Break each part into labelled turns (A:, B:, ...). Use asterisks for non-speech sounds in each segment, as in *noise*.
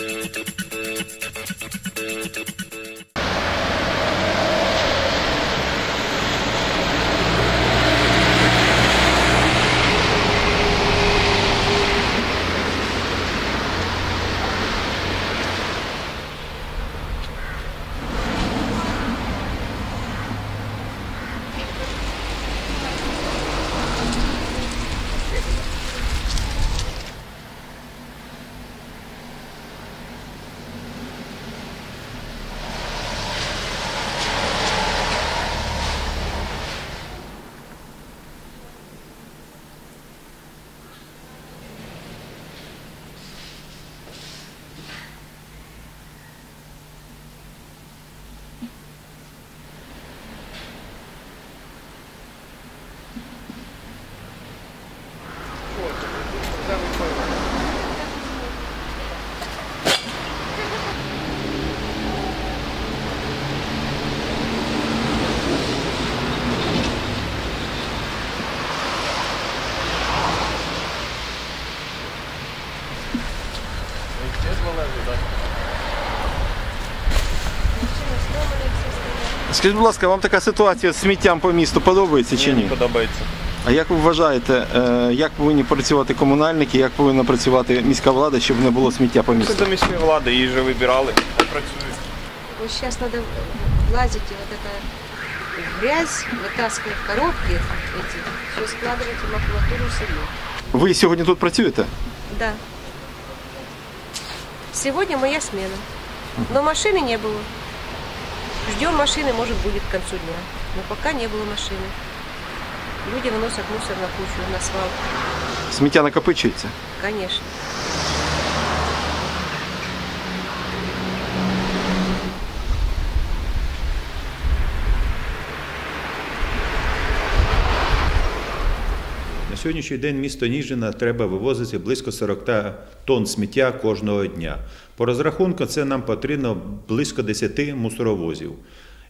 A: thank you Скажіть, будь ласка, вам така ситуація з сміттям по місту подобається чи ні?
B: подобається.
A: А як ви вважаєте, е, як повинні працювати комунальники, як повинна працювати міська влада, щоб не було сміття по
B: Це
A: місту?
B: до міської влади, її вже вибирали, хай працює.
C: Вот сейчас надо лазить и вот это грязь, вытаскивать коробки эти, все складывать в макулатуру сырье.
A: Ви сьогодні тут працюєте?
C: Да. Сегодня моя смена. Но машины не было. Ждем машины, может, будет к концу дня. Но пока не было машины. Люди выносят мусор на кучу, на свалку.
A: Сміття накопичується.
C: Конечно.
D: Сьогоднішній день місто Ніжина треба вивозити близько 40 тонн сміття кожного дня. По розрахунку це нам потрібно близько 10 мусоровозів.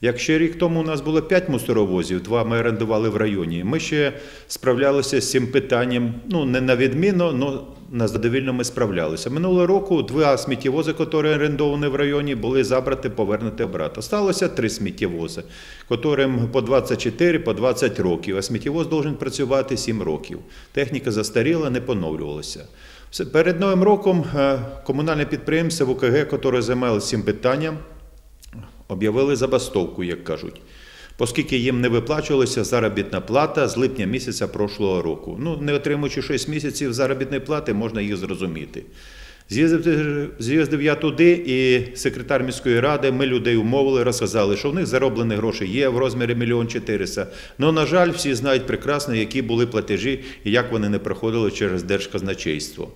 D: Якщо рік тому у нас було 5 мусоровозів, два ми орендували в районі, ми ще справлялися з цим питанням, ну не на відміну, але на задовільно ми справлялися. Минулого року два сміттєвози, які орендовані в районі, були забраті, повернути обратно. Сталося три сміттєвози, котрим по 24, по 20 років, а сміттєвоз должен працювати 7 років. Техніка застаріла, не поновлювалася. Перед Новим роком е, комунальне підприємство ВКГ, яке займалося цим питанням, об'явили забастовку, як кажуть. Оскільки їм не виплачувалася заробітна плата з липня місяця прошлого року. Ну, не отримуючи 6 місяців заробітної плати, можна їх зрозуміти. З'їздив, я туди, і секретар міської ради, ми людей умовили, розказали, що в них зароблені гроші є в розмірі мільйон чотириста. Ну, на жаль, всі знають прекрасно, які були платежі і як вони не проходили через держказначейство.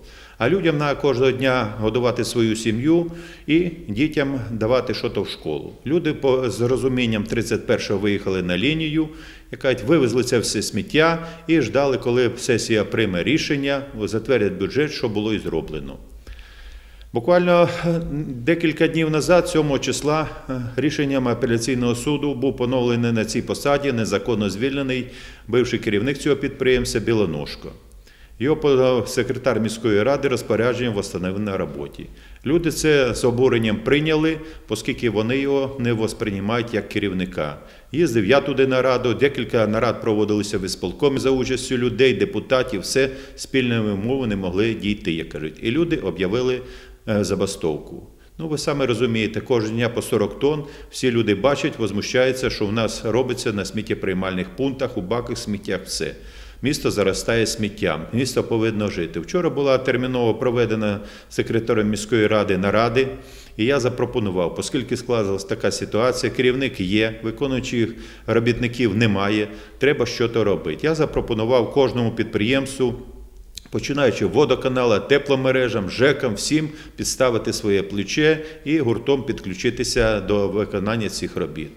D: А людям треба кожного дня годувати свою сім'ю і дітям давати щось в школу. Люди з розумінням 31-го виїхали на лінію, яка вивезли це все сміття і ждали, коли сесія прийме рішення, затвердять бюджет, що було і зроблено. Буквально е, декілька днів назад, 7 числа, е, рішенням апеляційного суду був поновлений на цій посаді незаконно звільнений бивший керівник цього підприємства Білоножко. Його подав секретар міської ради розпорядженням встановлено на роботі. Люди це з обуренням прийняли, оскільки вони його не восприймають як керівника. Їздив я туди на раду, декілька нарад проводилися в ісполкомі за участю людей, депутатів, все спільними мовами не могли дійти, як кажуть. І люди об'явили е, забастовку. Ну, ви самі розумієте, кожного дня по 40 тонн, всі люди бачать, возмущаються, що в нас робиться на сміттєприймальних пунктах, у баках, сміттях, все. Місто заростає сміттям, місто повинно жити. Вчора була терміново проведена секретарем міської ради наради, і я запропонував, оскільки склалася така ситуація, керівник є, виконуючих робітників немає, треба щось робити. Я запропонував кожному підприємству починаючи водоканала, тепломережам, ЖЕКам, всім підставити своє плече і гуртом підключитися до виконання цих робіт.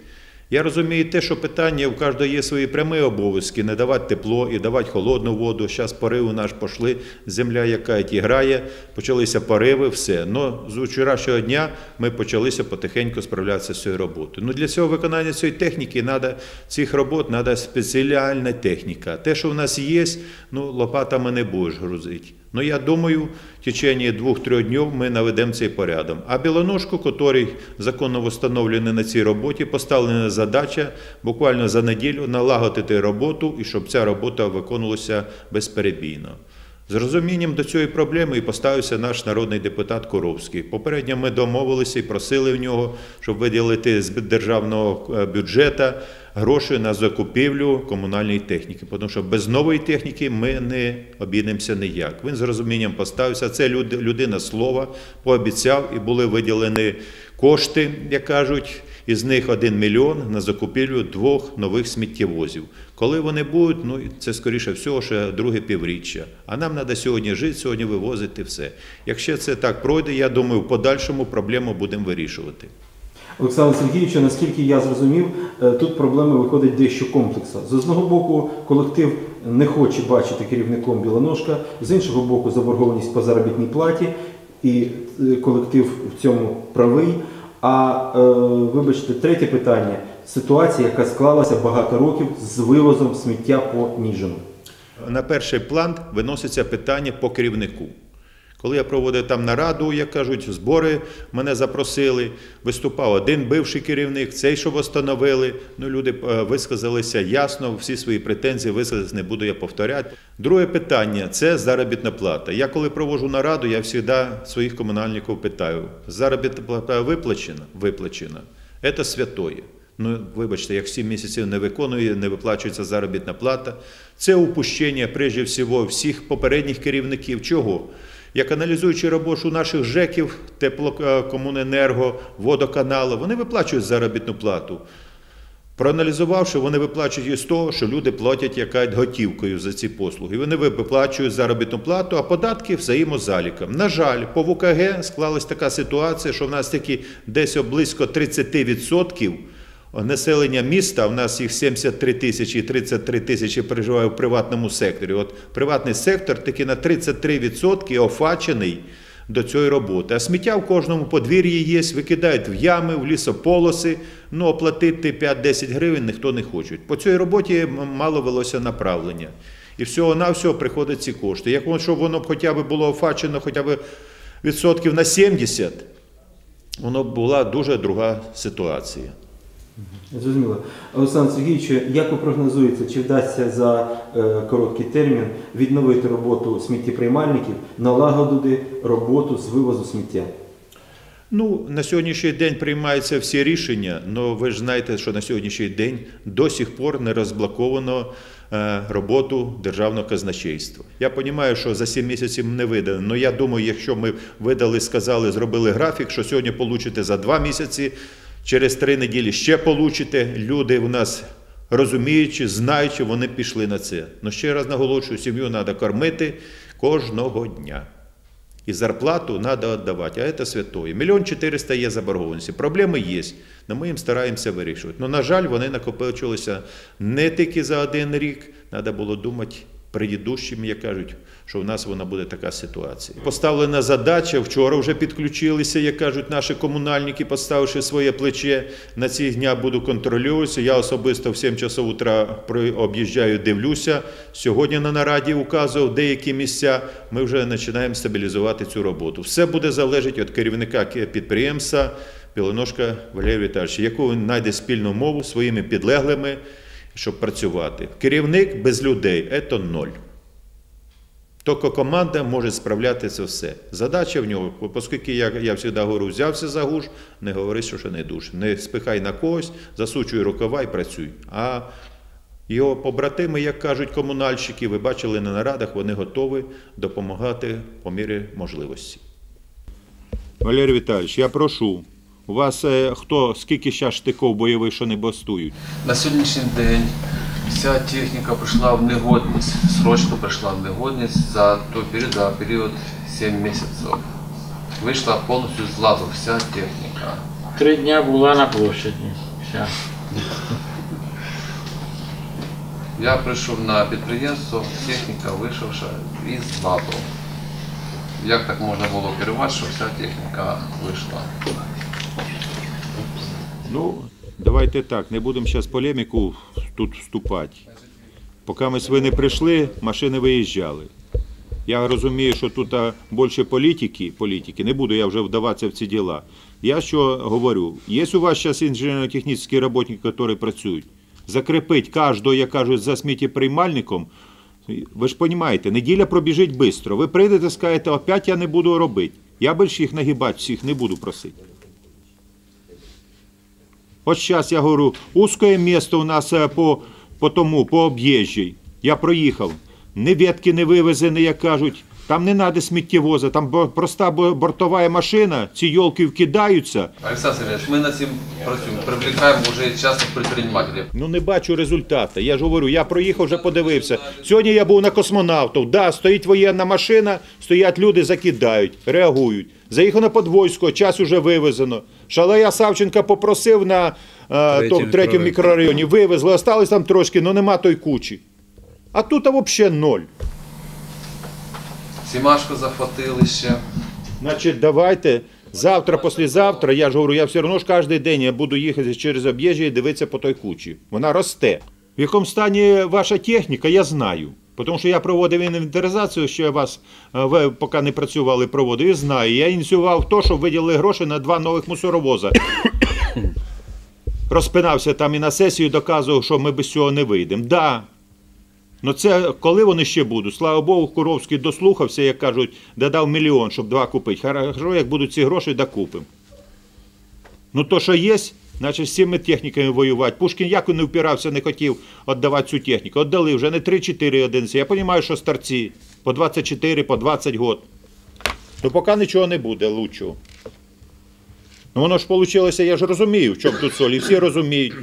D: Я розумію те, що питання у кожного є свої прямі обов'язки, не давати тепло і давати холодну воду. Зараз пориви наш пішли, земля, яка ті грає, почалися пориви, все. Но з вчорашнього дня ми почалися потихеньку справлятися з цією роботою. Ну, для цього виконання цієї техніки надо, цих робот треба спеціальна техніка. Те, що в нас є, ну, лопатами не будеш грузити. Ну я думаю, в течение двох-трьох днів ми наведемо цей порядок. А білоножку, який законно встановлений на цій роботі, поставлена задача буквально за неділю налагодити роботу і щоб ця робота виконувалася безперебійно. З розумінням до цієї проблеми і поставився наш народний депутат Коровський. Попередньо ми домовилися і просили в нього, щоб виділити з державного е, бюджету гроші на закупівлю комунальної техніки, тому що без нової техніки ми не обійдемося ніяк. Він з розумінням поставився. Це люд- людина слова пообіцяв і були виділені кошти, як кажуть. Із них 1 мільйон на закупівлю двох нових сміттєвозів. Коли вони будуть, ну це скоріше всього, ще друге півріччя. А нам треба сьогодні жити, сьогодні вивозити все. Якщо це так пройде, я думаю, в подальшому проблему будемо вирішувати.
A: Олександр Сергійович, наскільки я зрозумів, е, тут проблема виходить дещо комплексна. З одного боку, колектив не хоче бачити керівником Білоножка, з іншого боку, заборгованість по заробітній платі, і е, колектив в цьому правий. А е, вибачте, третє питання ситуація, яка склалася багато років з вивозом сміття по Ніжину.
D: На перший план виноситься питання по керівнику. Коли я проводив там нараду, як кажуть, збори мене запросили, виступав один бивший керівник, цей, що встановили. Ну, люди е, висказалися ясно, всі свої претензії висказались, не буду я повторяти. Друге питання це заробітна плата. Я коли проводжу нараду, я завжди своїх комунальників питаю: заробітна плата виплачена? Виплачена. Це святое. Ну, вибачте, як 7 місяців не виконує, не виплачується заробітна плата. Це упущення, прежде всього, всіх попередніх керівників. Чого? Як аналізуючи роботу наших ЖЕКів, теплокомуненерго, водоканалу, вони виплачують заробітну плату. Проаналізувавши, вони виплачують із того, що люди платять якась готівкою за ці послуги. Вони виплачують заробітну плату, а податки взаємозаліком. На жаль, по ВКГ склалась така ситуація, що в нас тільки десь близько 30% населення міста, в нас їх 73 тисячі і 33 тисячі переживає в приватному секторі. От приватний сектор таки на 33% офачений до цієї роботи. А сміття в кожному подвір'ї є, викидають в ями, в лісополоси, ну оплатити 5-10 гривень ніхто не хоче. По цій роботі мало велося направлення. І всього-навсього приходять ці кошти. Як воно, щоб воно хоча б було офачено хоча б відсотків на 70, воно б була дуже друга ситуація.
A: Зрозуміло. Олександр Сергійович, як ви прогнозуєте, чи вдасться за е, короткий термін відновити роботу сміттєприймальників, налагодити роботу з вивозу сміття?
D: Ну, на сьогоднішній день приймаються всі рішення, але ви ж знаєте, що на сьогоднішній день до сих пор не розблоковано е, роботу державного казначейства. Я розумію, що за 7 місяців не видано, але я думаю, якщо ми видали, сказали, зробили графік, що сьогодні получите за 2 місяці, через 3 неділі ще получите, люди у нас розуміючи, знаючи, вони пішли на це. Ну ще раз наголошую, сім'ю треба кормити кожного дня. І зарплату треба віддавати, а це святое. Мільйон чотириста є заборгованості. Проблеми є, але ми їм стараємося вирішувати. Ну, на жаль, вони накопичилися не тільки за один рік, треба було думати предыдущим, як кажуть, що в нас вона буде така ситуація. Поставлена задача, вчора вже підключилися, як кажуть, наші комунальники, поставивши своє плече. На ці дня буду контролюватися. Я особисто в 7 часов утра об'їжджаю, дивлюся. Сьогодні на нараді указував деякі місця. Ми вже починаємо стабілізувати цю роботу. Все буде залежати від керівника підприємства Білоножка Валерія Віталійовича, яку він знайде спільну мову своїми підлеглими, щоб працювати. Керівник без людей це ноль. Тільки команда може справляти це все. Задача в нього, оскільки я, я завжди говорю, взявся за гуш, не говори, що ще не душ. Не спихай на когось, засучуй рукава і працюй. А його побратими, як кажуть комунальщики, ви бачили на нарадах, вони готові допомагати по мірі можливості. Валерій Віталійович, я прошу. У вас е, хто, скільки зараз штиков бойових, що не бастують?
E: На сьогоднішній день вся техніка прийшла в негодність, срочно прийшла в негодність за той період, за період 7 місяців. Вийшла повністю з ладу вся техніка.
F: Три дня була на площаді. Вся.
E: Я прийшов на підприємство, техніка вийшовша із ладу. Як так можна було керувати, що вся техніка вийшла?
D: Ну, давайте так, не будемо зараз полеміку тут вступати. Поки ми ви не прийшли, машини виїжджали. Я розумію, що тут більше політики, політики, не буду я вже вдаватися в ці діла. Я що говорю, є у вас зараз інженерно-технічні роботники, які працюють, закріпить кожного, як кажуть, за сміттєприймальником, ви ж розумієте, неділя пробіжить швидко. Ви прийдете, скажете, опять я не буду робити. Я більше їх нагибати, всіх не буду просити. От зараз я говорю, узке місто у нас е, по, по тому, по об'їжджій. Я проїхав. Ні ветки не вивезені, як кажуть. Там не треба сміттєвоза, там проста бо- бортова машина, ці йолки вкидаються.
E: Олександр Сергійович, ми над цим працюємо, привлекаємо вже частних предпринимателів.
D: Ну не бачу результату. Я ж говорю, я проїхав, вже подивився. Сьогодні я був на космонавтів. Да, стоїть воєнна машина, стоять люди, закидають, реагують. Заїхав на Подвойського, час уже вивезено. Шалея Савченка попросив на е, то, третьому мікрорайоні, вивезли, осталось там трошки, але нема той кучі. А тут взагалі ноль.
E: Сімашко захватили ще.
D: Значить, давайте завтра, післязавтра, я ж говорю, я все одно ж кожен день я буду їхати через об'їжджі і дивитися по той кучі. Вона росте. В якому стані ваша техніка, я знаю. Тому що я проводив інвентаризацію, що я вас, е, ви поки не працювали, проводив, і знаю. Я ініціював то, щоб виділили гроші на два нових мусоровоза. Розпинався там і на сесію доказував, що ми без цього не вийдемо. Да, Ну це коли вони ще будуть? Слава Богу, Куровський дослухався, як кажуть, додав мільйон, щоб два купити. Хорошо, як будуть ці гроші, докупимо. Ну то, що є, значить з цими техніками воювати. Пушкін як не впирався, не хотів віддавати цю техніку. Отдали вже не 3-4 одиниці. Я розумію, що старці по 24, по 20 год. Ну поки нічого не буде лучшого. Ну воно ж вийшло, я ж розумію, в чому тут соль, і всі розуміють.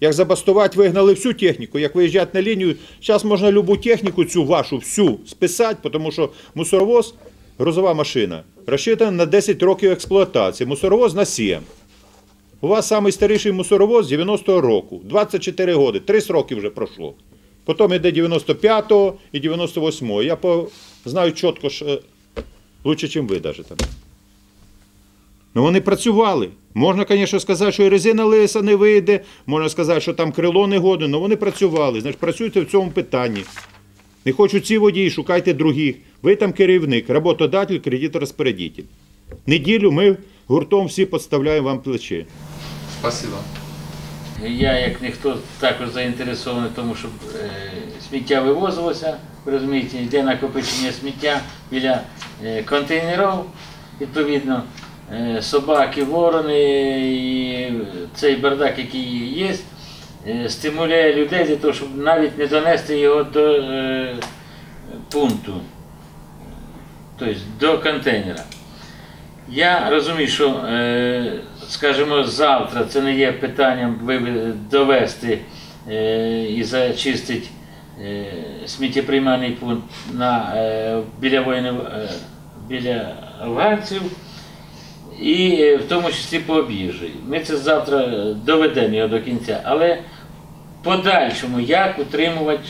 D: Як забастувати, вигнали всю техніку, як виїжджати на лінію, зараз можна любу техніку цю вашу всю списати, тому що мусоровоз, грузова машина, розчитана на 10 років експлуатації, мусоровоз на 7. У вас найстаріший мусоровоз 90-го року, 24 роки, 30 років вже пройшло. Потім йде 95-го і 98-го. Я по, знаю чітко, що е, лучше, ніж ви навіть там. Ну вони працювали. Можна, звісно, сказати, що і резина лиса не вийде, можна сказати, що там крило не годне, але вони працювали. Значить, працюйте в цьому питанні. Не хочуть ці водії, шукайте других. Ви там керівник, роботодатель, кредитор-розпорядитель. Неділю ми гуртом всі підставляємо вам плече.
E: Спасибо.
F: Я, як ніхто, також заінтересований тому, щоб е, сміття вивозилося. Розумієте, йде накопичення сміття біля е, контейнерів, відповідно, е, собаки, ворони і цей бардак, який є, е, стимулює людей для того, щоб навіть не донести його до е, пункту, тобто до контейнера. Я розумію, що, е, скажімо, завтра це не є питанням довести е, і зачистити е, сміттєприймальний пункт на, біля, воїнів, біля афганців і в тому числі по об'їжджі. Ми це завтра доведемо його до кінця. Але в подальшому як утримувати,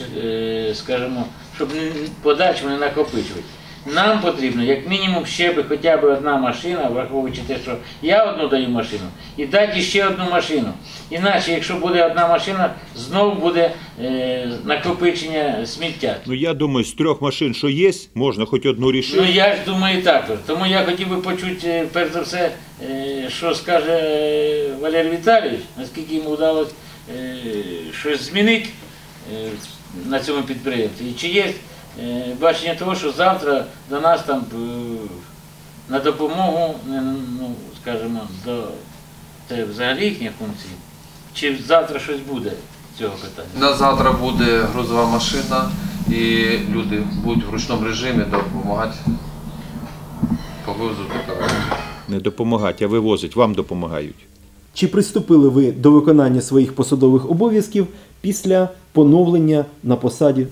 F: скажімо, щоб подальшому не накопичувати. Нам потрібно, як мінімум, ще би хоча б одна машина, враховуючи те, що я одну даю машину, і дати ще одну машину. Іначе, якщо буде одна машина, знову буде е, накопичення сміття.
D: Ну я думаю, з трьох машин, що є, можна хоч одну
F: Ну я ж думаю також. Тому я хотів би почути, е, перш за все, е, що скаже Валерій Віталійович, наскільки йому вдалося е, щось змінити е, на цьому підприємстві. І чи є бачення того, що завтра до нас там е, на допомогу, ну, скажімо, до це взагалі їхні функції, чи завтра щось буде цього питання?
E: На завтра буде грузова машина і люди будуть в ручному режимі допомагати по вивозу.
D: Не допомагати, а вивозить, вам допомагають.
A: Чи приступили ви до виконання своїх посадових обов'язків після поновлення на посаді?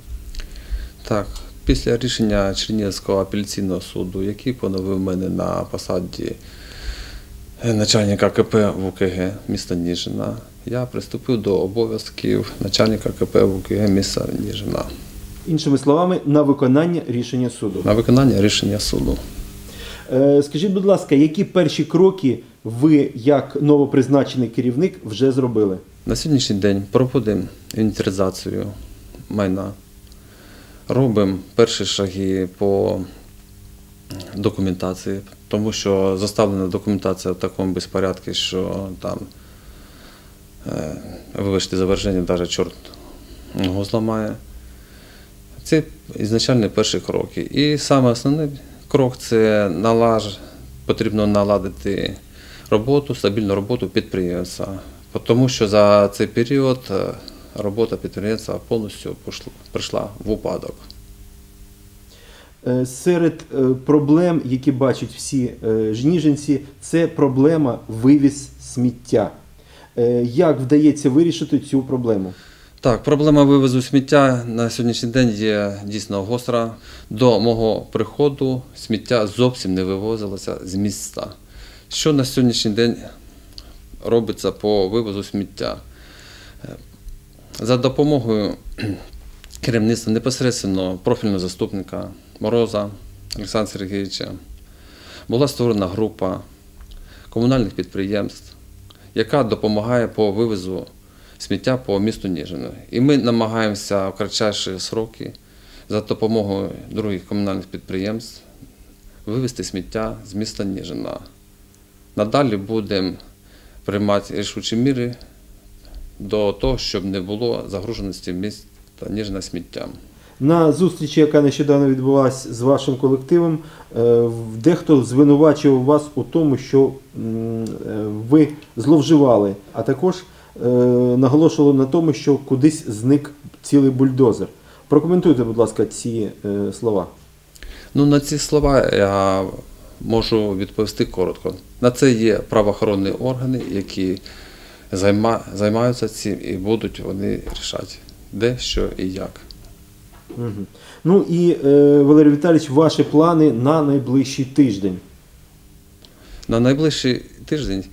G: Так, після рішення Чернігівського апеляційного суду, який поновив мене на посаді начальника КП ВКГ міста Ніжина, я приступив до обов'язків начальника КП ВКГ міста Ніжина
A: Іншими словами, на виконання рішення суду.
G: на виконання рішення суду.
A: Е, Скажіть, будь ласка, які перші кроки ви, як новопризначений керівник, вже зробили?
G: На сьогоднішній день проводимо інвентаризацію майна. Робимо перші шаги по документації, тому що заставлена документація в такому безпорядку, що там, е, вибачте, заверження, навіть чорт ногу зламає. Це ізначально перші кроки. І саме основний крок це налаж, потрібно наладити роботу, стабільну роботу підприємства. Тому що за цей період е, робота підприємства повністю прийшла в упадок.
A: Е, Серед е, проблем, які бачать всі е, жніжинці, це проблема вивіз сміття. Як вдається вирішити цю проблему?
G: Так, проблема вивозу сміття на сьогоднішній день є дійсно гостра. До мого приходу сміття зовсім не вивозилося з міста. Що на сьогоднішній день робиться по вивозу сміття? За допомогою *clears throat* керівництва непосередньо профільного заступника Мороза Олександра Сергійовича була створена група комунальних підприємств, яка допомагає по вивозу сміття по місту Ніжино. І ми намагаємося в кратчайші сроки за допомогою других комунальних підприємств вивезти сміття з міста Ніжина. Надалі будемо приймати рішучі міри до того, щоб не було загруженості міста Ніжина сміттям.
A: На зустрічі, яка нещодавно відбулася з вашим колективом, е, дехто звинувачував вас у тому, що е, ви зловживали, а також е, наголошували на тому, що кудись зник цілий бульдозер. Прокоментуйте, будь ласка, ці слова.
G: Ну, на ці слова я можу відповісти коротко. На це є правоохоронні органи, які займаються цим і будуть вони рішати, де, що і як.
A: Мгм. Ну і е, Валерій Віталійович, ваші плани на найближчий тиждень.
G: На найближчий тиждень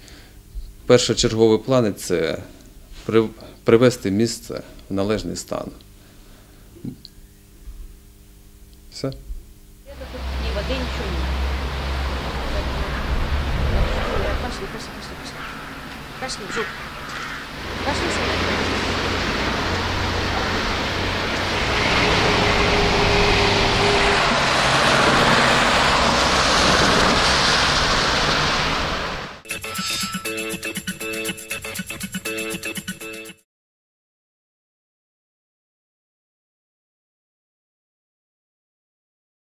G: першочергові плани це привести місце в належний стан. Все?
C: Пошли, пошли, пошли, пошли. Пошли, в жопу.